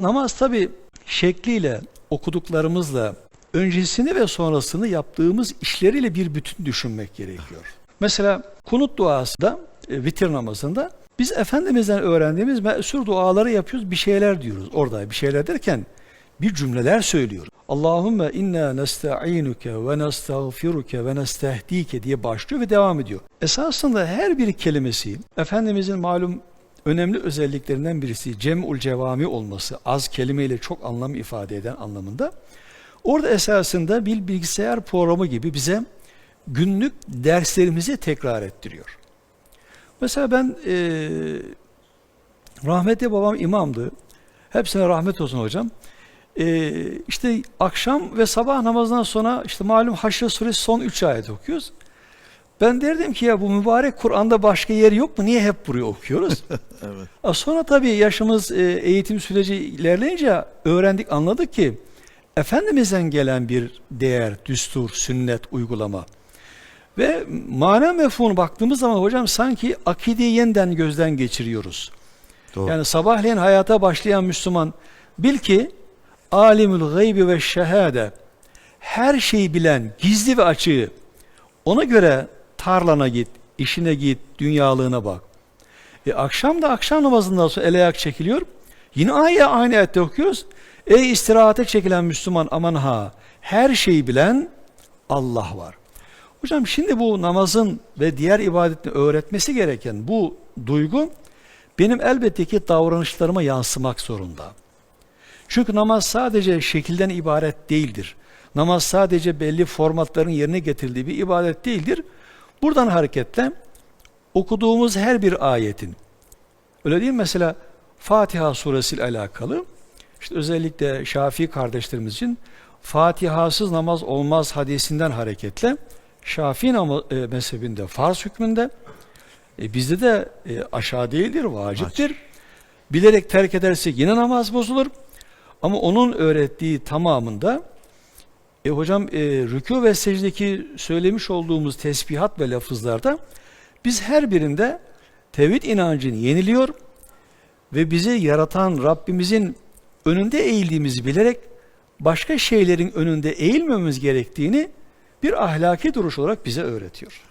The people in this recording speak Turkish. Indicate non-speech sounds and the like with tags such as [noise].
Namaz tabi şekliyle, okuduklarımızla, öncesini ve sonrasını yaptığımız işleriyle bir bütün düşünmek gerekiyor. Mesela kunut duasında, e, vitir namazında biz Efendimiz'den öğrendiğimiz meşhur duaları yapıyoruz, bir şeyler diyoruz. Orada bir şeyler derken bir cümleler söylüyoruz. Allahümme inna nesta'inuke ve nestağfiruke ve nestehdike diye başlıyor ve devam ediyor. Esasında her bir kelimesi Efendimizin malum önemli özelliklerinden birisi cem'ul cevami olması, az kelimeyle çok anlam ifade eden anlamında. Orada esasında bir bilgisayar programı gibi bize günlük derslerimizi tekrar ettiriyor. Mesela ben e, rahmetli babam imamdı. Hepsine rahmet olsun hocam. E, işte akşam ve sabah namazından sonra işte malum Haşr suresi son 3 ayet okuyoruz. Ben derdim ki ya bu mübarek Kur'an'da başka yeri yok mu? Niye hep buraya okuyoruz? [laughs] Evet. A, Sonra tabii yaşımız e, eğitim süreci ilerleyince öğrendik, anladık ki Efendimiz'den gelen bir değer, düstur, sünnet, uygulama. Ve mana mefhumuna baktığımız zaman hocam sanki akideyi yeniden gözden geçiriyoruz. Doğru. Yani sabahleyin hayata başlayan Müslüman bil ki alimul gaybi ve şehade her şeyi bilen, gizli ve açığı ona göre tarlana git, işine git, dünyalığına bak. E akşam da akşam namazından sonra el ayak çekiliyor. Yine aynı, aynı ayette okuyoruz. Ey istirahate çekilen Müslüman aman ha her şeyi bilen Allah var. Hocam şimdi bu namazın ve diğer ibadetin öğretmesi gereken bu duygu benim elbette ki davranışlarıma yansımak zorunda. Çünkü namaz sadece şekilden ibaret değildir. Namaz sadece belli formatların yerine getirildiği bir ibadet değildir. Buradan hareketle okuduğumuz her bir ayetin öyle değil mi? Mesela Fatiha suresi ile alakalı işte özellikle Şafii kardeşlerimiz için Fatihasız namaz olmaz hadisinden hareketle Şafii e, mezhebinde farz hükmünde e, bizde de e, aşağı değildir, vaciptir. Bilerek terk edersek yine namaz bozulur. Ama onun öğrettiği tamamında e hocam e, rükû ve secdeki söylemiş olduğumuz tesbihat ve lafızlarda biz her birinde tevhid inancını yeniliyor ve bizi yaratan Rabbimizin önünde eğildiğimizi bilerek başka şeylerin önünde eğilmememiz gerektiğini bir ahlaki duruş olarak bize öğretiyor.